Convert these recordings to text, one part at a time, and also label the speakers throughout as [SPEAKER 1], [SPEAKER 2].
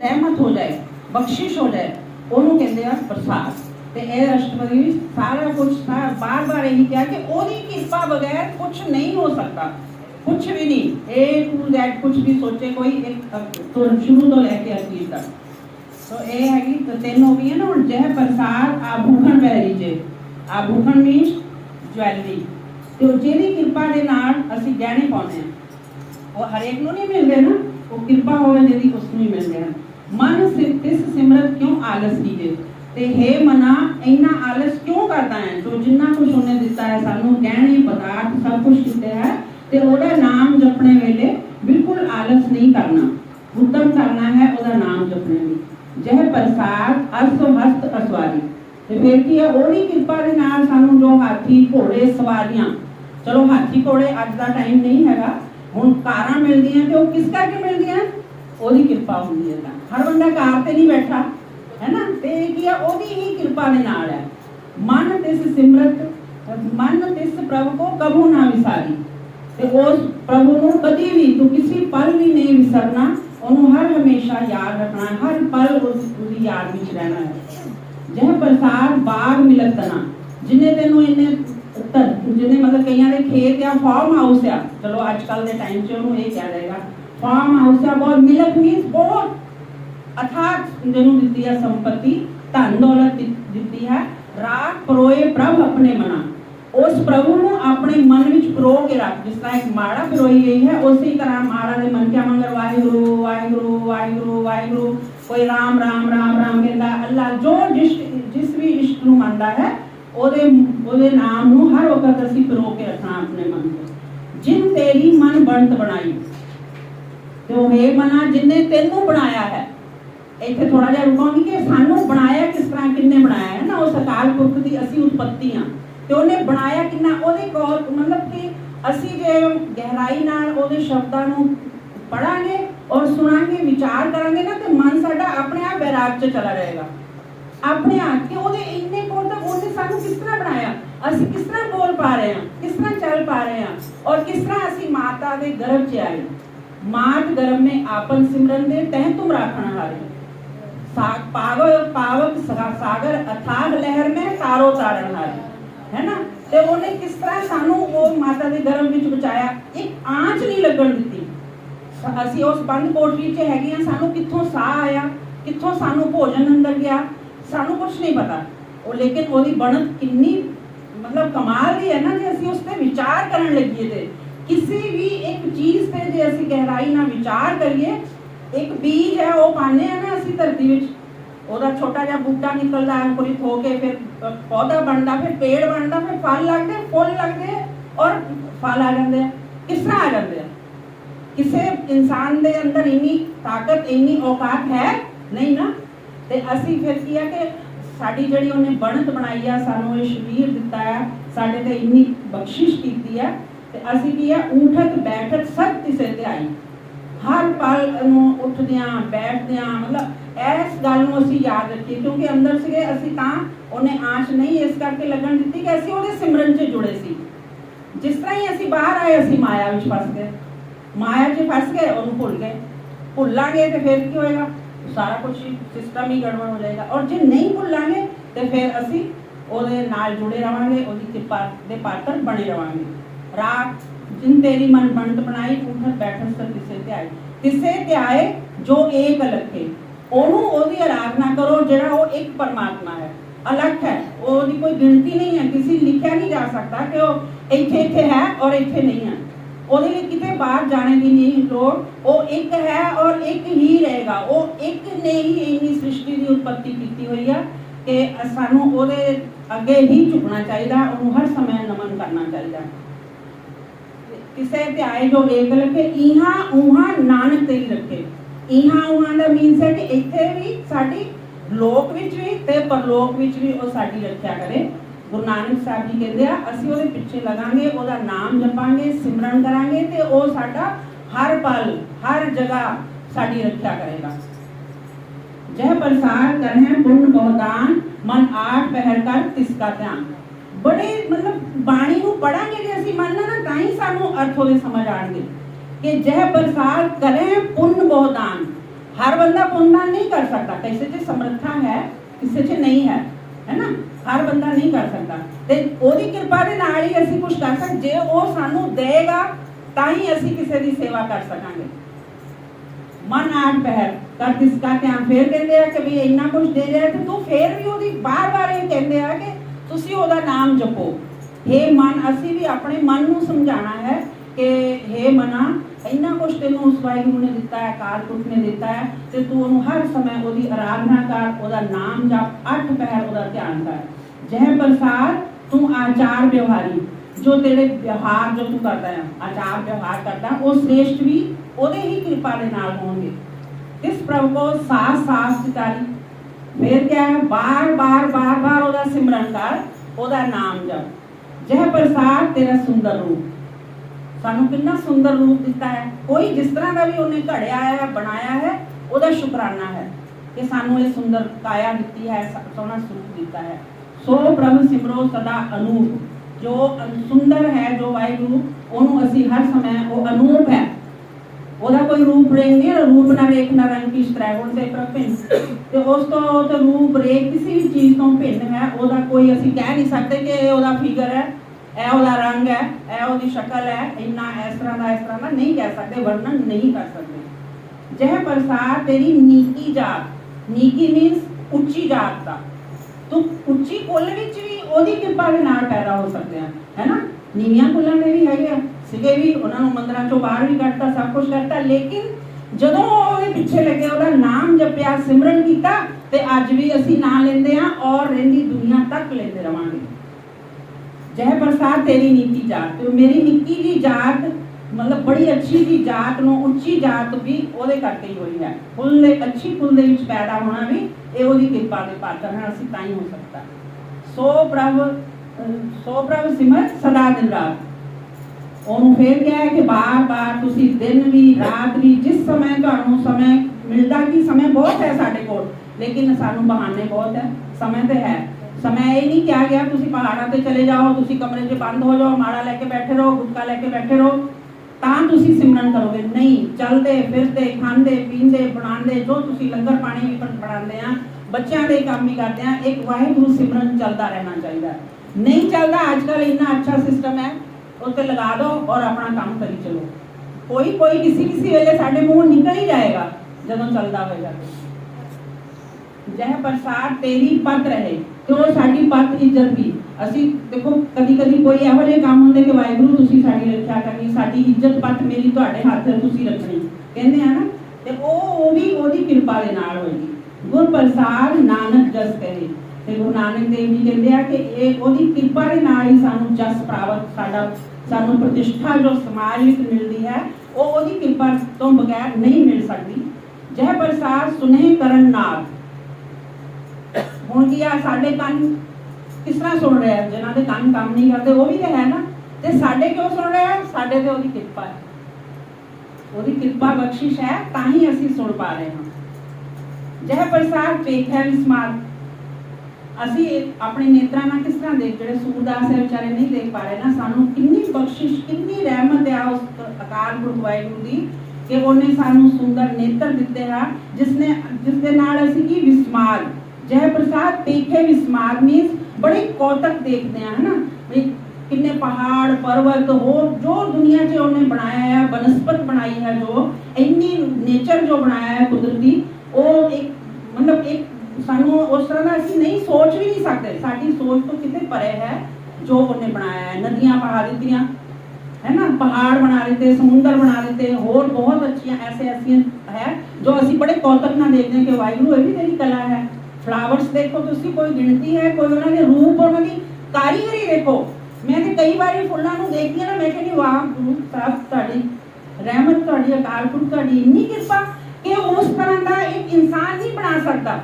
[SPEAKER 1] ਸਹਿਮਤ ਹੋ ਜਾਏ ਬਖਸ਼ਿਸ਼ ਹੋ ਜਾਏ ਉਹਨੂੰ ਕਹਿੰਦੇ ਆ ਪ੍ਰਸਾਦ ਤੇ ਇਹ ਰਾਸ਼ਟਰਪਤੀ ਵੀ ਸਾਰਾ ਕੁਝ ਬਾਰ-ਬਾਰ ਇਹੀ ਕਿਹਾ ਕਿ ਉਹਦੀ ਕਿਰਪਾ ਬਗੈਰ ਕੁਝ ਨਹੀਂ ਹੋ ਸਕਦਾ ਕੁਝ ਵੀ ਨਹੀਂ ਏ ਟੂ ਜ਼ੈਡ ਕੁਝ ਵੀ ਸੋਚੇ ਕੋਈ ਇੱਕ ਅ, ਤੋਂ ਸ਼ੁਰੂ ਤੋਂ ਲੈ ਕੇ ਅਖੀਰ ਤੱਕ ਸੋ ਇਹ ਹੈਗੀ ਤਾਂ ਤਿੰਨ ਹੋ ਗਈਆਂ ਨਾ ਹੁਣ ਜਹ ਪ੍ਰਸਾਦ ਆਭੂਖਣ ਵੈਰੀ ਜੇ ਆਭੂਖਣ ਮੀਨਸ ਜਵੈਲਰੀ ਤੇ ਉਹ ਜਿਹਦੀ ਕਿਰਪਾ ਦੇ ਨਾਲ ਅਸੀਂ ਗਹਿਣੇ ਪਾਉਂਦੇ ਆ ਉਹ ਹਰੇਕ ਨੂੰ ਨਹੀਂ ਮਿਲਦੇ ਨਾ ਉਹ ਕਿਰਪਾ ਹੋਵੇ ਜਿਹਦੀ ਉਸ ਨੂੰ ਹੀ ਮਿਲਦੇ ਹਨ ਮਨ ਸਿ- ਤਿਸ ਸਿਮਰਤ ਕਿਉਂ ਆਲਸ ਕੀਏ ਤੇ ਹੈ ਮਨਾ, ਇੰਨਾ ਆਲਸ ਕਿਉਂ ਕਰਦਾ ਹੈ? ਜੋ ਜਿੰਨਾ ਕੁਝ ਉਹਨੇ ਦਿੱਤਾ ਹੈ, ਸਾਨੂੰ ਗਹਿਣੇ, ਪਦਾਰਥ ਸਭ ਕੁਝ ਦਿੱਤਾ ਹੈ ਤੇ ਉਹਦਾ ਨਾਮ ਜਪਣੇ ਵੇਲੇ ਬਿਲਕੁਲ ਆਲਸ ਨਹੀਂ ਕਰਨਾ। ਉਦਮ ਕਰਨਾ ਹੈ ਉਹਦਾ ਨਾਮ ਜਪਣੇ ਲਈ। ਜਹ ਪ੍ਰਸਾਦ ਅਸ ਹਸਤ, ਅਸਵਾਰੀ। ਤੇ ਫਿਰ ਕੀ ਹੈ? ਉਹਦੀ ਕਿਰਪਾ ਦੇ ਨਾਲ ਸਾਨੂੰ ਜੋ ਹਾਥੀ, ਘੋੜੇ, ਸਵਾਰੀਆਂ। ਚਲੋ ਹਾਥੀ, ਘੋੜੇ ਅੱਜ ਦਾ ਟਾਈਮ ਨਹੀਂ ਹੈਗਾ। ਹੁਣ ਕਾਰਾਂ ਮਿਲਦੀਆਂ ਤੇ ਉਹ ਕਿਸ ਕਰਕੇ ਮਿਲਦੀਆਂ? ਉਹਦੀ ਕਿਰਪਾ ਹੁੰਦੀ ਹੈ ਤਾਂ। ਹਰ ਬੰਦਾ ਕਾਰ ਤੇ ਨਹੀਂ ਬੈਠਾ ਹੈ ਨਾ ਤੇ ਇਹ ਕੀ ਹੈ ਉਹਦੀ ਹੀ ਕਿਰਪਾ ਦੇ ਨਾਲ ਹੈ ਮਨ ਤਿਸ ਸਿਮਰਤ ਮਨ ਤਿਸ ਪ੍ਰਭੂ ਕੋ ਕਬੂ ਨਾ ਵਿਸਾਰੀ ਤੇ ਉਸ ਪ੍ਰਭੂ ਨੂੰ ਕਦੀ ਵੀ ਤੂੰ ਕਿਸੇ ਪਲ ਵੀ ਨਹੀਂ ਵਿਸਰਨਾ ਉਹਨੂੰ ਹਰ ਹਮੇਸ਼ਾ ਯਾਦ ਰੱਖਣਾ ਹੈ, ਹਰ ਪਲ ਉਸ- ਉਹਦੀ ਯਾਦ ਵਿੱਚ ਰਹਿਣਾ ਹੈ ਜਹ ਪ੍ਰਸਾਦ ਬਾਗ ਮਿਲਤਨਾ ਜਿਨੇ ਤੈਨੂੰ ਇਹਨੇ ਧਰ- ਜਿਹਨੇ ਮਤਲਬ ਕਈਆਂ ਦੇ ਖੇਤ ਆ ਫਾਰਮ ਹਾਊਸ ਆ ਚਲੋ ਅੱਜ ਕੱਲ ਦੇ ਟਾਈਮ 'ਚ ਉਹਨੂੰ ਇਹ ਕਹਿ ਜਾਏਗਾ ਫਾਰਮ ਹਾਊਸ ਆ ਬਹੁਤ ਮਿਲਕ ਮੀਨਸ ਬਹੁਤ ਅਥਾਕ ਜਿਹਨੂੰ ਦਿੱਤੀ ਹੈ ਸੰਪਤੀ, ਧਨ ਦੌਲਤ ਦਿੱਤੀ ਹੈ। ਰਾਖ ਪਰੋਏ ਪ੍ਰਭ ਆਪਣੇ ਮਨਾ। ਉਸ ਪ੍ਰਭੂ ਨੂੰ ਆਪਣੇ ਮਨ ਵਿੱਚ ਪਰੋ ਕੇ ਰੱਖ, ਜਿਸ ਤਰ੍ਹਾਂ ਇੱਕ ਮਾੜਾ ਪਰੋਈ ਗਈ ਹੈ, ਉਸੇ ਤਰ੍ਹਾਂ ਮਾੜਾ ਦੇ ਮਨ ਕਿਆ ਮੰਗਰ ਵਾਹਿਗੁਰੂ ਵਾਹਿਗੁਰੂ ਵਾਹਿਗੁਰੂ ਵਾਹਿਗੁਰੂ। ਕੋਈ ਰਾਮ ਰਾਮ ਰਾਮ ਰਾਮ ਕਹਿੰਦਾ, ਅੱਲਾ ਜੋ ਜਿਸ ਜਿਸ ਵੀ ਇਸ਼ਟ ਨੂੰ ਮੰਨਦਾ ਹੈ, ਉਹਦੇ ਉਹਦੇ ਨਾਮ ਨੂੰ ਹਰ ਵਕਤ ਅਸੀਂ ਪਰੋ ਕੇ ਰੱਖਣਾ ਆਪਣੇ ਮਨ ਵਿੱਚ ਜਿਨ ਤੇਰੀ ਮਨ ਬਣਤ ਬਣਾਈ, ਤੇ ਉਹ ਹੈ ਮਨਾ, ਜਿਨੇ ਤੈਨੂੰ ਬਣਾਇਆ ਹੈ ਇੱਥੇ ਥੋੜਾ ਜਿਹਾ ਰੁਕਾਂਗੀ ਕਿ ਸਾਨੂੰ ਬਣਾਇਆ ਕਿਸ ਤਰ੍ਹਾਂ, ਕਿੰਨੇ ਬਣਾਇਆ ਹੈ ਨਾ ਉਸ ਅਕਾਲ ਪੁਰਖ ਦੀ ਅਸੀਂ ਉਤਪਤੀ ਆ ਤੇ ਉਹਨੇ ਬਣਾਇਆ ਕਿੰਨਾ, ਉਹਦੇ ਕੋਲ ਮਤਲਬ ਕਿ ਅਸੀਂ ਜੇ ਗਹਿਰਾਈ ਨਾਲ ਉਹਦੇ ਸ਼ਬਦਾਂ ਨੂੰ ਪੜਾਂਗੇ ਔਰ ਸੁਣਾਂਗੇ, ਵਿਚਾਰ ਕਰਾਂਗੇ ਨਾ, ਤੇ ਮਨ ਸਾਡਾ ਆਪਣੇ ਆਪ ਬੈਰਾਗ 'ਚ ਚਲਾ ਜਾਏਗਾ। ਆਪਣੇ ਆਪ ਕਿ ਉਹਦੇ ਇੰਨੇ ਕੋਲ ਤੱਕ ਉਹਨੇ ਸਾਨੂੰ ਕਿਸ ਤਰ੍ਹਾਂ ਬਣਾਇਆ? ਅਸੀਂ ਕਿਸ ਤਰ੍ਹਾਂ ਬੋਲ ਪਾ ਰਹੇ ਹਾਂ? ਕਿਸ ਤਰ੍ਹਾਂ ਚੱਲ ਪਾ ਰਹੇ ਹਾਂ? ਔਰ ਕਿਸ ਤਰ੍ਹਾਂ ਅਸੀਂ ਮਾਤਾ ਦੇ ਗਰਭ 'ਚ ਆਏ? ਮਾਤ ਗਰਭ ਮੇ ਆਪਨ ਸਿਮਰਨ ਦੇ ਤਹਿ ਤੁਮ ਰਾਖਣ ਹਾਰੇ ਸਾਗਰ ਅਥਾਗ ਲਹਿਰ ਨੇ ਤਾਰੋ ਤਾਰਨ ਹਾਰ ਹੈ ਨਾ? ਤੇ ਉਹਨੇ ਕਿਸ ਤਰ੍ਹਾਂ ਸਾਨੂੰ ਉਹ ਮਾਤਾ ਦੇ ਗਰਮ ਵਿੱਚ ਬਚਾਇਆ? ਇੱਕ ਆਂਚ ਨਹੀਂ ਲੱਗਣ ਦਿੱਤੀ। ਅਸੀਂ ਉਸ ਬੰਦ ਕੋਠਰੀ 'ਚ ਹੈਗੇ ਆ ਸਾਨੂੰ ਕਿੱਥੋਂ ਸਾਹ ਆਇਆ? ਕਿੱਥੋਂ ਸਾਨੂੰ ਭੋਜਨ ਅੰਦਰ ਗਿਆ? ਸਾਨੂੰ ਕੁਝ ਨਹੀਂ ਪਤਾ। ਉਹ ਲੇਕਿਨ ਉਹਦੀ ਬਣਤ ਕਿੰਨੀ, ਮਤਲਬ ਕਮਾਲ ਦੀ ਹੈ ਨਾ ਜੇ ਅਸੀਂ ਉਸ ਤੇ ਵਿਚਾਰ ਕਰਨ ਲੱਗੀਏ ਤੇ। ਕਿਸੇ ਵੀ ਇੱਕ ਚੀਜ਼ ਤੇ ਜੇ ਅਸੀਂ ਗਹਿਰਾਈ ਨਾਲ ਵਿਚਾਰ ਕਰੀਏ ਇੱਕ ਬੀਜ ਹੈ, ਉਹ ਪਾਣੇ ਆ ਨਾ ਅਸੀਂ ਧਰਤੀ ਵਿੱਚ। ਉਹਦਾ ਛੋਟਾ ਜਿਹਾ ਬੂਟਾ ਨਿਕਲਦਾ ਅੰਕੁਰਿਤ ਹੋ ਕੇ ਫਿਰ ਪੌਦਾ ਬਣਦਾ, ਫਿਰ ਪੇੜ ਬਣਦਾ, ਫਿਰ ਫਲ ਲੱਗਦੇ, ਫੁੱਲ ਲੱਗਦੇ ਔਰ ਫਲ ਆ ਜਾਂਦੇ ਕਿਸ ਤਰ੍ਹਾਂ ਆ ਜਾਂਦੇ ਕਿਸੇ ਇਨਸਾਨ ਦੇ ਅੰਦਰ ਇੰਨੀ ਤਾਕਤ, ਇੰਨੀ ਔਕਾਤ ਹੈ? ਨਹੀਂ ਨਾ। ਤੇ ਅਸੀਂ ਫਿਰ ਕੀ ਆ ਕਿ ਸਾਡੀ ਜਿਹੜੀ ਉਹਨੇ ਬਣਤ ਬਣਾਈ ਆ, ਸਾਨੂੰ ਇਹ ਸਰੀਰ ਦਿੱਤਾ ਹੈ ਸਾਡੇ ਤੇ ਇੰਨੀ ਬਖਸ਼ਿਸ਼ ਕੀਤੀ ਹੈ ਤੇ ਅਸੀਂ ਕੀ ਆ ਊਠਤ ਬੈਠਤ ਸਭ ਕਿਸੇ ਤੇ ਆਈ। ਹਰ ਪਲ ਨੂੰ ਉੱਠਦਿਆਂ, ਬੈਠਦਿਆਂ, ਮਤਲਬ ਇਸ ਗੱਲ ਨੂੰ ਅਸੀਂ ਯਾਦ ਰੱਖੀਏ, ਕਿਉਂਕਿ ਅੰਦਰ ਸੀਗੇ, ਅਸੀਂ ਤਾਂ ਉਹਨੇ ਆਂਚ ਨਹੀਂ ਇਸ ਕਰਕੇ ਲੱਗਣ ਦਿੱਤੀ ਕਿ ਅਸੀਂ ਉਹਦੇ ਸਿਮਰਨ 'ਚ ਜੁੜੇ ਸੀ। ਜਿਸ ਤਰ੍ਹਾਂ ਹੀ ਅਸੀਂ ਬਾਹਰ ਆਏ, ਅਸੀਂ ਮਾਇਆ ਵਿੱਚ ਫਸ ਗਏ। ਮਾਇਆ 'ਚ ਫਸ ਗਏ, ਉਹਨੂੰ ਭੁੱਲ ਗਏ। ਭੁੱਲਾਂਗੇ ਤੇ ਫਿਰ ਕੀ ਹੋਏਗਾ? ਸਾਰਾ ਕੁਝ ਸਿਸਟਮ ਹੀ ਗੜਬੜ ਹੋ ਜਾਏਗਾ। ਔਰ ਜੇ ਨਹੀਂ ਭੁੱਲਾਂਗੇ, ਤੇ ਫਿਰ ਅਸੀਂ ਉਹਦੇ ਨਾਲ ਜੁੜੇ ਰਵਾਂਗੇ, ਉਹਦੀ ਕਿਰਪਾ ਦੇ ਪਾਤਰ ਬਣੇ ਰਵਾਂਗੇ। ਰਾਤ ਜਿਨ ਤੇਰੀ ਮਨ ਬੰਤ ਬਣਾਈ ਉਠਤ ਬੈਠਤ ਸਰ ਕਿਸੇ ਤੇ ਆਏ ਕਿਸੇ ਤੇ ਆਏ ਜੋ ਏਕ ਲਖੇ ਉਹਨੂੰ ਉਹਦੀ ਆਰਾਧਨਾ ਕਰੋ ਜਿਹੜਾ ਉਹ ਇੱਕ ਪਰਮਾਤਮਾ ਹੈ। ਅਲੱਗ ਹੈ। ਉਹਦੀ ਕੋਈ ਗਿਣਤੀ ਨਹੀਂ ਹੈ। ਕਿਸੇ ਲਿਖਿਆ ਨਹੀਂ ਜਾ ਸਕਦਾ ਕਿ ਉਹ ਇੱਥੇ ਇੱਥੇ ਹੈ ਔਰ ਇੱਥੇ ਨਹੀਂ ਹੈ। ਉਹਦੇ ਲਈ ਕਿਤੇ ਬਾਹਰ ਜਾਣੇ ਦੀ ਨਹੀਂ ਲੋੜ। ਉਹ ਇੱਕ ਹੈ ਔਰ ਇੱਕ ਹੀ ਰਹੇਗਾ। ਉਹ ਇੱਕ ਨੇ ਹੀ ਇੰਨੀ ਸ੍ਰਿਸ਼ਟੀ ਦੀ ਉਤਪਤੀ ਕੀਤੀ ਹੋਈ ਆ ਕਿ ਸਾਨੂੰ ਉਹਦੇ ਅੱਗੇ ਹੀ ਝੁਕਣਾ ਚਾਹੀਦਾ। ਉਹਨੂੰ ਹਰ ਸਮੇਂ ਨਮਨ ਕਰਨਾ ਚਾਹੀਦਾ। ਕਿਸੇ ਤੇ ਆਏ ਜੋ ਏਕ ਲਖੇ ਇਹਾਂ ਉਹਾਂ ਨਾਨਕ ਤੇ ਹੀ ਰੱਖੇ ਇਹਾਂ ਉਹਾਂ ਦਾ ਮੀਨਸ ਹੈ ਕਿ ਇੱਥੇ ਵੀ ਸਾਡੀ ਲੋਕ ਵਿੱਚ ਵੀ ਤੇ ਪਰਲੋਕ ਵਿੱਚ ਵੀ ਉਹ ਸਾਡੀ ਰੱਖਿਆ ਕਰੇ ਗੁਰੂ ਨਾਨਕ ਸਾਹਿਬ ਜੀ ਕਹਿੰਦੇ ਆ ਅਸੀਂ ਉਹਦੇ ਪਿੱਛੇ ਲਗਾਂਗੇ ਉਹਦਾ ਨਾਮ ਜਪਾਂਗੇ ਸਿਮਰਨ ਕਰਾਂਗੇ ਤੇ ਉਹ ਸਾਡਾ ਹਰ ਪਲ ਹਰ ਜਗ੍ਹਾ ਸਾਡੀ ਰੱਖਿਆ ਕਰੇਗਾ ਜਹ ਪ੍ਰਸਾਰ ਕਰਹਿ ਪੁੰਨ ਬਹੁਦਾਨ ਮਨ ਆਠ ਪਹਿਰ ਕਰ ਤਿਸਕਾ ਧਿਆਨ ਬੜੇ ਮਤਲਬ ਬਾਣੀ ਨੂੰ ਪੜਾਂਗੇ ਜੇ ਅਸੀਂ ਮੰਨਣਾ ਨਾ, ਤਾਂ ਹੀ ਸਾਨੂੰ ਅਰਥ ਉਹਦੇ ਸਮਝ ਆਣਗੇ। ਕਿ ਜਹ ਪ੍ਰਸਾਰ ਕਰੇ ਪੁੰਨ ਬਹੁਦਾਨ। ਹਰ ਬੰਦਾ ਪੁੰਨਦਾਨ ਨਹੀਂ ਕਰ ਸਕਦਾ। ਕਿਸੇ 'ਚ ਸਮਰੱਥਾ ਹੈ, ਕਿਸੇ 'ਚ ਨਹੀਂ ਹੈ ਹੈ ਨਾ? ਹਰ ਬੰਦਾ ਨਹੀਂ ਕਰ ਸਕਦਾ। ਤੇ ਉਹਦੀ ਕਿਰਪਾ ਦੇ ਨਾਲ ਹੀ ਅਸੀਂ ਕੁਝ ਕਰ ਸਕਦੇ ਜੇ ਉਹ ਸਾਨੂੰ ਦੇਗਾ, ਤਾਂ ਹੀ ਅਸੀਂ ਕਿਸੇ ਦੀ ਸੇਵਾ ਕਰ ਸਕਾਂਗੇ। ਮਨ ਆਟ ਪਹਿਰ ਕਰ ਕਿਸ ਦਾ ਧਿਆਨ। ਫੇਰ ਕਹਿੰਦੇ ਆ ਕਿ ਵੀ ਇੰਨਾ ਕੁਝ ਦੇ ਰਿਹਾ ਤੇ ਤੂੰ ਫੇਰ ਵੀ ਉਹਦੀ ਬਾਰ-ਬਾਰ ਇਹ ਕਹਿੰਦੇ ਆ ਕਿ ਤੁਸੀਂ ਉਹਦਾ ਨਾਮ ਜਪੋ। हे ਮਨ, ਅਸੀਂ ਵੀ ਆਪਣੇ ਮਨ ਨੂੰ ਸਮਝਾਣਾ ਹੈ ਕਿ हे ਮਨਾ, ਇੰਨਾ ਕੁਝ ਤੈਨੂੰ ਉਸ ਵਾਹਿਗੁਰੂ ਨੇ ਦਿੱਤਾ ਹੈ ਕਾਲਪੁਰਖ ਨੇ ਦਿੱਤਾ ਹੈ ਤੇ ਤੂੰ ਉਹਨੂੰ ਹਰ ਸਮੇਂ ਉਹਦੀ ਆਰਾਧਨਾ ਕਰ, ਉਹਦਾ ਨਾਮ ਜਪ, ਅੱਠ ਪਹਿਰ ਉਹਦਾ ਧਿਆਨ ਕਰ। ਜਹ ਪ੍ਰਸਾਦ, ਤੂੰ ਆਚਾਰ ਵਿਵਹਾਰੀ। ਜੋ ਤੇਰੇ ਵਿਵਹਾਰ ਜੋ ਤੂੰ ਕਰਦਾ ਹੈ, ਆਚਾਰ ਵਿਵਹਾਰ ਕਰਦਾ, ਉਹ ਸ੍ਰੇਸ਼ਟ ਵੀ ਉਹਦੇ ਹੀ ਕਿਰਪਾ ਦੇ ਨਾਲ ਹੋਣਗੇ। ਇਸ ਪ੍ਰਭ ਕੋ ਸਾਸ ਸਾਸ ਚਿਤਾਰੀ ਫਿਰ ਕਿਆ ਹੈ? ਬਾਰ ਬਾਰ ਬਾਰ ਬਾਰ ਉਹਦਾ ਸਿਮਰਨ ਕਰ, ਉਹਦਾ ਨਾਮ ਜਪ। ਜਹ ਪ੍ਰਸਾਦ ਤੇਰਾ ਸੁੰਦਰ ਰੂਪ। ਸਾਨੂੰ ਕਿੰਨਾ ਸੁੰਦਰ ਰੂਪ ਦਿੱਤਾ ਹੈ। ਕੋਈ ਜਿਸ ਤਰ੍ਹਾਂ ਦਾ ਵੀ ਉਹਨੇ ਘੜਿਆ ਹੈ, ਬਣਾਇਆ ਹੈ, ਉਹਦਾ ਸ਼ੁਕਰਾਨਾ ਹੈ ਕਿ ਸਾਨੂੰ ਇਹ ਸੁੰਦਰ ਕਾਇਆ ਦਿੱਤੀ ਹੈ ਸੋਹਣਾ ਸਰੂਪ ਦਿੱਤਾ ਹੈ। ਸੋ ਪ੍ਰਭ ਸਿਮਰੋ ਸਦਾ ਅਨੂਪ। ਜੋ ਸੁੰਦਰ ਹੈ, ਜੋ ਵਾਹਿਗੁਰੂ, ਉਹਨੂੰ ਅਸੀਂ ਹਰ ਸਮੇਂ ਉਹ ਅਨੂਪ ਹੈ। ਉਹਦਾ ਕੋਈ ਰੂਪ ਰੇਖ ਨਹੀਂ ਰੂਪ ਨਾ ਰੇਖ ਨਾ ਰੰਗ, ਕਿਸ ਤਰ੍ਹਾਂ ਹੁਣ ਤੇ ਪ੍ਰਭ ਤੇ ਉਸ ਤੋਂ ਤੇ ਰੂਪ ਰੇਖ ਕਿਸੇ ਵੀ ਚੀਜ਼ ਤੋਂ ਭਿੰਨ ਹੈ, ਉਹਦਾ ਕੋਈ ਅਸੀਂ ਕਹਿ ਨਹੀਂ ਸਕਦੇ ਕਿ ਇਹ ਉਹਦਾ ਫਿਗਰ ਹੈ, ਇਹ ਉਹਦਾ ਰੰਗ ਹੈ, ਇਹ ਉਹਦੀ ਸ਼ਕਲ ਹੈ, ਇੰਨਾ ਇਸ ਤਰ੍ਹਾਂ ਦਾ, ਇਸ ਤਰ੍ਹਾਂ ਦਾ ਨਹੀਂ ਕਹਿ ਸਕਦੇ, ਵਰਣਨ ਨਹੀਂ ਕਰ ਸਕਦੇ। ਜਹ ਪ੍ਰਸਾਦ ਤੇਰੀ ਨੀਕੀ ਜਾਤ, ਨੀਕੀ ਮੀਨਸ ਉੱਚੀ ਜਾਤ ਦਾ। ਤੂੰ ਉੱਚੀ ਕੁੱਲ ਵਿੱਚ ਵੀ ਉਹਦੀ ਕਿਰਪਾ ਦੇ ਨਾਲ ਪੈਦਾ ਹੋ ਸਕਦੇ ਆ, ਹੈ ਨੀਵੀਆਂ ਕੁੱਲਾਂ ਦੇ ਵੀ ਹੈਗੇ ਆ, ਸੀਗੇ ਵੀ, ਉਹਨਾਂ ਨੂੰ ਮੰਦਰਾਂ ਚੋਂ ਬਾਹਰ ਵੀ ਕੱਢਤਾ, ਸਭ ਕੁਝ ਕਰਤਾ ਲੇਕਿਨ ਜਦੋਂ ਉਹਦੇ ਪਿੱਛੇ ਲੱਗੇ, ਉਹਦਾ ਨਾਮ ਜਪਿਆ, ਸਿਮਰਨ ਕੀਤਾ ਤੇ ਅੱਜ ਵੀ ਅਸੀਂ ਨਾਂ ਲੈਂਦੇ ਆ ਔਰ ਰਹਿੰਦੀ ਦੁਨੀਆ ਤੱਕ ਲੈਂਦੇ ਰਵਾਂਗੇ। ਜੈ ਪ੍ਰਸਾਦ, ਤੇਰੀ ਨੀਤੀ ਜਾਤ। ਤੇ ਮੇਰੀ ਨਿੱਕੀ ਜੀ ਜਾਤ, ਮਤਲਬ ਬੜੀ ਅੱਛੀ ਜੀ ਜਾਤ ਨੂੰ ਉੱਚੀ ਜਾਤ ਵੀ ਉਹਦੇ ਕਰਕੇ ਹੀ ਹੋਈ ਹੈ। ਫੁੱਲ ਦੇ, ਅੱਛੀ ਫੁੱਲ ਦੇ ਵਿੱਚ ਪੈਦਾ ਹੋਣਾ ਵੀ ਇਹ ਉਹਦੀ ਕਿਰਪਾ ਦੇ ਪਾਤਰ ਹੈ ਅਸੀਂ ਤਾਂ ਹੀ ਹੋ ਸਕਦਾ। ਸੋ ਪ੍ਰਭ, ਅਹ ਸੋ ਪ੍ਰਭ ਸਿਮਰ, ਸਦਾ ਦਿਨ ਰਾਤ। ਉਹਨੂੰ ਫੇਰ ਕਿਹਾ ਹੈ ਕਿ ਬਾਰ-ਬਾਰ ਤੁਸੀਂ ਦਿਨ ਵੀ, ਰਾਤ ਵੀ, ਜਿਸ ਸਮੇਂ ਤੁਹਾਨੂੰ ਸਮੇਂ ਮਿਲਦਾ ਕੀ ਸਮੇਂ ਬਹੁਤ ਹੈ ਸਾਡੇ ਕੋਲ, ਲੇਕਿਨ ਸਾਨੂੰ ਬਹਾਨੇ ਬਹੁਤ ਹੈ, ਸਮੇਂ ਤੇ ਹੈ ਸਮਾਂ ਇਹ ਨਹੀਂ ਕਿਹਾ ਗਿਆ, ਤੁਸੀਂ ਪਹਾੜਾਂ ਤੇ ਚਲੇ ਜਾਓ, ਤੁਸੀਂ ਕਮਰੇ 'ਚ ਬੰਦ ਹੋ ਜਾਓ, ਮਾੜਾ ਲੈ ਕੇ ਬੈਠੇ ਰਹੋ, ਗੁਟਕਾ ਲੈ ਕੇ ਬੈਠੇ ਰਹੋ, ਤਾਂ ਤੁਸੀਂ ਸਿਮਰਨ ਕਰੋਗੇ ਨਹੀਂ, ਚੱਲਦੇ, ਫਿਰਦੇ, ਖਾਂਦੇ, ਪੀਂਦੇ, ਬਣਾਉਂਦੇ, ਜੋ ਤੁਸੀਂ ਲੰਗਰ ਪਾਣੀ ਵੀ ਬਣ- ਬਣਾਉਂਦੇ ਆ, ਬੱਚਿਆਂ ਦੇ ਕੰਮ ਵੀ ਕਰਦੇ ਆ, ਇੱਕ ਵਾਹਿਗੁਰੂ ਸਿਮਰਨ ਚੱਲਦਾ ਰਹਿਣਾ ਚਾਹੀਦਾ ਹੈ। ਨਹੀਂ ਚੱਲਦਾ ਅੱਜ ਕੱਲ ਇੰਨਾ ਅੱਛਾ ਸਿਸਟਮ ਹੈ ਉੱਤੇ ਲਗਾ ਦਿਓ ਔਰ ਆਪਣਾ ਕੰਮ ਕਰੀ ਚਲੋ ਕੋਈ ਕੋਈ ਕਿਸੇ ਕਿਸੇ ਵੇਲੇ ਸਾਡੇ ਮੂੰਹ ਨਿਕਲ ਹੀ ਜਾਏਗਾ ਜਦੋਂ ਚੱਲਦਾ ਹੋਏਗਾ ਜਹ ਪ੍ਰਸਾਦ ਤੇਰੀ ਪਤ ਰਹੇ ਤੇ ਉਹ ਸਾਡੀ ਪਤ ਇੱਜ਼ਤ ਵੀ ਅਸੀਂ ਦੇਖੋ ਕਦੀ ਕਦੀ ਕੋਈ ਇਹੋ ਜਿਹੇ ਕੰਮ ਹੁੰਦੇ ਕਿ ਵਾਹਿਗੁਰੂ ਤੁਸੀਂ ਸਾਡੀ ਰੱਖਿਆ ਕਰਨੀ ਸਾਡੀ ਇੱਜ਼ਤ ਪਤ ਮੇਰੀ ਤੁਹਾਡੇ ਹੱਥ ਤੁਸੀਂ ਰੱਖਣੀ ਕਹਿੰਦੇ ਆ ਨਾ ਤੇ ਉਹ ਉਹ ਵੀ ਉਹਦੀ ਕਿਰਪਾ ਦੇ ਨਾਲ ਹੋਏਗੀ ਗੁਰ ਪ੍ਰਸਾਦ ਨਾਨਕ ਜਸ ਕਰੇ ਤੇ ਗੁਰੂ ਨਾਨਕ ਦੇਵ ਜੀ ਕਹਿੰਦੇ ਆ ਕਿ ਇਹ ਉਹਦੀ ਕਿਰਪਾ ਦੇ ਨਾਲ ਹੀ ਸਾਨੂੰ ਜਸ ਪ੍ਰਾਪਤ ਸਾਡਾ ਸਾਨੂੰ ਪ੍ਰਤਿਸ਼ਠਾ ਜੋ ਸਮਾਜ ਵਿੱਚ ਮਿਲਦੀ ਹੈ, ਉਹ ਉਹਦੀ ਕਿਰਪਾ ਤੋਂ ਬਗੈਰ ਨਹੀਂ ਮਿਲ ਸਕਦੀ। ਜਹ ਪ੍ਰਸਾਦ ਸੁਨੇ ਕਰਨ ਨਾਲ ਹੁਣ ਕੀ ਆ, ਸਾਡੇ ਕੰਨ ਕਿਸ ਤਰ੍ਹਾਂ ਸੁਣ ਰਹੇ ਆ ਜਿਨ੍ਹਾਂ ਦੇ ਕੰਨ ਕੰਮ ਨਹੀਂ ਕਰਦੇ, ਉਹ ਵੀ ਤੇ ਹੈ ਨਾ। ਤੇ ਸਾਡੇ ਕਿਉਂ ਸੁਣ ਰਿਹਾ ਆ ਸਾਡੇ ਤੇ ਉਹਦੀ ਕਿਰਪਾ ਹੈ। ਉਹਦੀ ਕਿਰਪਾ ਬਖਸ਼ਿਸ਼ ਹੈ, ਤਾਂ ਹੀ ਅਸੀਂ ਸੁਣ ਪਾ ਰਹੇ ਹਾਂ। ਜਹ ਪ੍ਰਸਾਦ ਵੇਖਿਆ ਵਿਸਮਾਰ ਅਸੀਂ ਆਪਣੇ ਨੇਤਰਾਂ ਨਾਲ ਕਿਸ ਤਰ੍ਹਾਂ ਦੇਖ ਜਿਹੜੇ ਸੂਰਦਾਸ ਹੈ ਵਿਚਾਰੇ ਨਹੀਂ ਦੇਖ ਪਾ ਰਹੇ ਨਾ, ਸਾਨੂੰ ਕਿੰਨੀ ਬਖਸ਼ਿਸ਼, ਕਿੰਨੀ ਰਹਿਮਤ ਹੈ ਉਸ ਅਕਾਲ ਪੁਰਖ ਵਾਹਿਗੁਰੂ ਦੀ ਕਿ ਉਹਨੇ ਸਾਨੂੰ ਸੁੰਦਰ ਨੇਤਰ ਦਿੱਤੇ ਆ, ਜਿਸ ਜਿਸ ਦੇ ਨਾਲ ਅਸੀਂ ਕੀ ਵਿਸਮਾਰ ਜੈ ਪ੍ਰਸਾਦ ਦੇਖੇ ਵਿਸਮਾਰ ਮੀਨਸ ਬੜੇ ਕੌਤਕ ਦੇਖਦੇ ਆ, ਹਨਾ? ਵੀ ਕਿੰਨੇ ਪਹਾੜ, ਪਰਵਤ, ਹੋਰ ਜੋ ਦੁਨੀਆ 'ਚ ਉਹਨੇ ਬਣਾਇਆ ਹੈ ਬਨਸਪਤ ਬਣਾਈ ਹੈ ਜੋ, ਇੰਨੀ ਨੇਚਰ ਜੋ ਬਣਾਇਆ ਹੈ ਕੁਦਰਤੀ, ਉਹ ਇੱਕ ਮਤਲਬ ਇੱਕ ਸਾਨੂੰ ਉਸ ਤਰ੍ਹਾਂ ਦਾ ਅਸੀਂ ਨਹੀਂ, ਸੋਚ ਵੀ ਨਹੀਂ ਸਕਦੇ। ਸਾਡੀ ਸੋਚ ਤੋਂ ਕਿਤੇ ਪਰੇ ਹੈ ਜੋ ਉਹਨੇ ਬਣਾਇਆ ਹੈ। ਨਦੀਆਂ ਬਣਾ ਦਿੱਤੀਆਂ ਹੈ ਨਾ? ਪਹਾੜ ਬਣਾ ਦਿੱਤੇ, ਸਮੁੰਦਰ ਬਣਾ ਦਿੱਤੇ, ਹੋਰ ਬਹੁਤ ਅੱਛੀਆਂ ਐਸੇ ਐਸੀਆਂ ਹੈ ਜੋ ਅਸੀਂ ਬੜੇ ਕੌਤਕ ਨਾਲ ਦੇਖਦੇ ਹਾਂ ਕਿ ਵਾਹਿਗੁਰੂ, ਇਹ ਵੀ ਤੇਰੀ ਕਲਾ ਹੈ। ਫਲਾਵਰਸ ਦੇਖੋ ਤੁਸੀਂ, ਕੋਈ ਗਿਣਤੀ ਹੈ, ਕੋਈ ਉਹਨਾਂ ਦੇ ਰੂਪ, ਉਹਨਾਂ ਦੀ ਕਾਰੀਗਰੀ ਦੇਖੋ। ਮੈਂ ਤੇ ਕਈ ਵਾਰੀ ਫੁੱਲਾਂ ਨੂੰ ਦੇਖਦੀ ਹਾਂ ਨਾ, ਮੈਂ ਕਹਿੰਦੀ ਵਾਹ, ਗੁਰੂ ਸਾਹਿਬ, ਤੁਹਾਡੀ ਰਹਿਮਤ, ਤੁਹਾਡੀ ਅਕਾਲ ਪੁਰਖ, ਤੁਹਾਡੀ ਇੰਨੀ ਕਿਰਪਾ ਕਿ ਉਸ ਤਰ੍ਹਾਂ ਦਾ ਇੱਕ ਇਨਸਾਨ ਨਹੀਂ ਬਣਾ ਸਕਦਾ।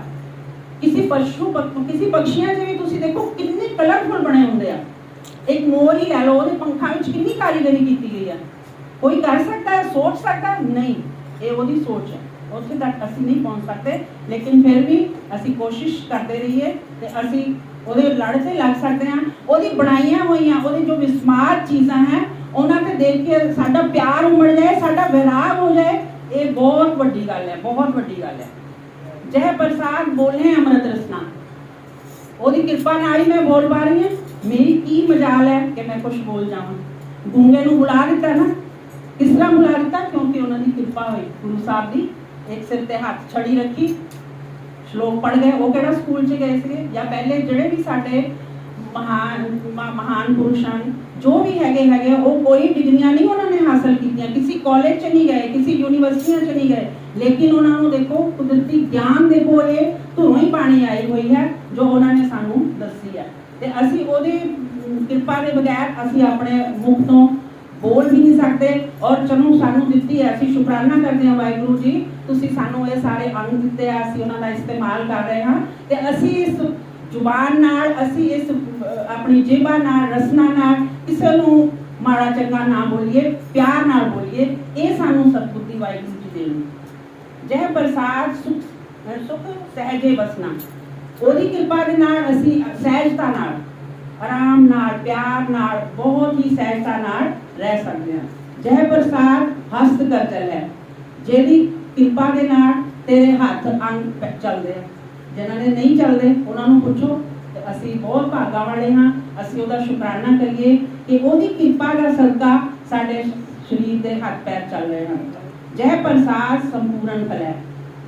[SPEAKER 1] ਕਿਸੇ ਪਸ਼ੂ ਪਕ- ਕਿਸੇ ਪੰਛੀਆਂ ਦੇ ਵੀ ਤੁਸੀਂ ਦੇਖੋ ਕਿੰਨੇ ਕਲਰਫੁਲ ਬਣੇ ਹੁੰਦੇ ਆ। ਇੱਕ ਮੋਰ ਹੀ ਲੈ ਲਓ, ਉਹਦੇ ਪੰਖਾਂ ਵਿੱਚ ਕਿੰਨੀ ਕਾਰੀਗਰੀ ਕੀਤੀ ਗਈ ਆ। ਕੋਈ ਕਰ ਸਕਦਾ ਹੈ, ਸੋਚ ਸਕਦਾ ਨਹੀਂ, ਇਹ ਉਹਦੀ ਸੋਚ ਹੈ। ਉੱਥੇ ਤੱਕ ਅਸੀਂ ਨਹੀਂ ਪਹੁੰਚ ਸਕਦੇ, ਲੇਕਿਨ ਫਿਰ ਵੀ ਅਸੀਂ ਕੋਸ਼ਿਸ਼ ਕਰਦੇ ਰਹੀਏ ਤੇ ਅਸੀਂ ਉਹਦੇ ਲੜ ਤੇ ਲੱਗ ਸਕਦੇ ਹਾਂ। ਉਹਦੀ ਬਣਾਈਆਂ ਹੋਈਆਂ, ਉਹਦੀ ਜੋ ਵਿਸਮਾਰ ਚੀਜ਼ਾਂ ਹੈ, ਉਹਨਾਂ ਤੇ ਦੇਖ ਕੇ ਸਾਡਾ ਪਿਆਰ ਉਮੜ ਜਾਏ, ਸਾਡਾ ਵਿਰਾਗ ਹੋ ਜਾਏ, ਇਹ ਬਹੁਤ ਵੱਡੀ ਗੱਲ ਹੈ, ਬਹੁਤ ਵੱਡੀ ਗੱਲ ਹੈ। ਜੈ ਪ੍ਰਸਾਦ ਬੋਲੇ ਅੰਮ੍ਰਿਤ ਰਸਨਾ। ਉਹਦੀ ਕਿਰਪਾ ਨਾਲ ਹੀ ਮੈਂ ਬੋਲ ਪਾ ਰਹੀ ਹਾਂ। ਮੇਰੀ ਕੀ ਮਜਾਲ ਹੈ ਕਿ ਮੈਂ ਕੁਝ ਬੋਲ ਜਾਵਾਂ। ਗੁੰਗੇ ਨੂੰ ਬੁਲਾ ਦਿੱਤਾ ਨਾ। ਕਿਸ ਤਰ੍ਹਾਂ ਬੁਲਾ ਦਿੱਤਾ? ਕਿਉਂਕਿ ਉਹਨਾਂ ਦੀ ਕਿਰਪਾ ਹੋਈ। ਗੁਰੂ ਸਾਹਿਬ ਦੀ ਇੱਕ ਸਿਰ ਤੇ ਹੱਥ ਛੜੀ ਰੱਖੀ। ਸ਼ਲੋਕ ਪੜ ਗਏ। ਉਹ ਕਿਹੜਾ ਸਕੂਲ 'ਚ ਗਏ ਸੀਗੇ? ਜਾਂ ਪਹਿਲੇ ਜਿਹੜੇ ਵੀ ਸਾਡੇ ਮਹਾਨ ਮਹਾਨ ਪੁਰਸ਼ ਹਨ, ਜੋ ਵੀ ਹੈਗੇ ਹੈਗੇ, ਉਹ ਕੋਈ ਡਿਗਰੀਆਂ ਨਹੀਂ ਉਹਨਾਂ ਨੇ ਹਾਸਲ ਕੀਤੀਆਂ। ਕਿਸੇ ਕਾਲਜ 'ਚ ਨਹੀਂ ਗਏ, ਕਿਸੇ ਯੂਨੀਵਰਸਿਟੀਆਂ 'ਚ ਨਹੀਂ ਗਏ। ਲੇਕਿਨ ਉਹਨਾਂ ਨੂੰ ਦੇਖੋ, ਕੁਦਰਤੀ ਗਿਆਨ ਦੇਖੋ ਇਹ ਧੁਰੋਂ ਹੀ ਪਾਣੀ ਆਈ ਹੋਈ ਹੈ, ਜੋ ਉਹਨਾਂ ਨੇ ਸਾਨੂੰ ਦੱਸੀ ਹੈ। ਤੇ ਅਸੀਂ ਉਹਦੀ ਕਿਰਪਾ ਦੇ ਬਗੈਰ ਅਸੀਂ ਆਪਣੇ ਮੁਖ ਤੋਂ ਬੋਲ ਵੀ ਨਹੀਂ ਸਕਦੇ ਔਰ ਚਲੋ ਸਾਨੂੰ ਦਿੱਤੀ ਹੈ, ਅਸੀਂ ਸ਼ੁਕਰਾਨਾ ਕਰਦੇ ਹਾਂ ਵਾਹਿਗੁਰੂ ਜੀ, ਤੁਸੀਂ ਸਾਨੂੰ ਇਹ ਸਾਰੇ ਅੰਗ ਦਿੱਤੇ ਆ, ਅਸੀਂ ਉਹਨਾਂ ਦਾ ਇਸਤੇਮਾਲ ਕਰ ਰਹੇ ਹਾਂ। ਤੇ ਅਸੀਂ ਇਸ ਜ਼ੁਬਾਨ ਨਾਲ, ਅਸੀਂ ਇਸ ਆਪਣੀ ਜੇਬਾਂ ਨਾਲ, ਰਸਨਾ ਨਾਲ ਕਿਸੇ ਨੂੰ ਮਾੜਾ ਚੰਗਾ ਨਾ ਬੋਲੀਏ, ਪਿਆਰ ਨਾਲ ਬੋਲੀਏ, ਇਹ ਸਾਨੂੰ ਸਤਿਬੁੱਧੀ ਵਾਹਿਗੁਰੂ ਜੀ ਦੇਣ ਜੈ ਪ੍ਰਸਾਦ ਸੁਖ ਅਹ, ਸੁਖ ਸਹਿਜੇ ਵਸਨਾ ਉਹਦੀ ਕਿਰਪਾ ਦੇ ਨਾਲ ਅਸੀਂ ਸਹਿਜਤਾ ਨਾਲ ਆਰਾਮ ਨਾਲ ਪਿਆਰ ਨਾਲ ਬਹੁਤ ਹੀ ਸਹਿਜਤਾ ਨਾਲ ਰਹਿ ਸਕਦੇ ਹਾਂ ਜੈ ਪ੍ਰਸਾਦ ਹਸਤ ਕਰਤਲ ਹੈ ਜਿਹਦੀ ਕਿਰਪਾ ਦੇ ਨਾਲ ਤੇਰੇ ਹੱਥ ਅੰਗ ਪੈ- ਚੱਲਦੇ ਆ ਜਿਨ੍ਹਾਂ ਦੇ ਨਹੀਂ ਚੱਲਦੇ ਉਹਨਾਂ ਨੂੰ ਪੁੱਛੋ ਤੇ ਅਸੀਂ ਬਹੁਤ ਭਾਗਾ ਵਾਲੇ ਹਾਂ ਅਸੀਂ ਉਹਦਾ ਸ਼ੁਕਰਾਨਾ ਕਰੀਏ ਕਿ ਉਹਦੀ ਕਿਰਪਾ ਦਾ ਸਦਕਾ ਸਾਡੇ ਸਰੀਰ ਦੇ ਹੱਥ ਪੈਰ ਚੱਲ ਰਹੇ ਹਨ ਜੈ ਪ੍ਰਸਾਦ ਸੰਪੂਰਨ ਫਲ ਹੈ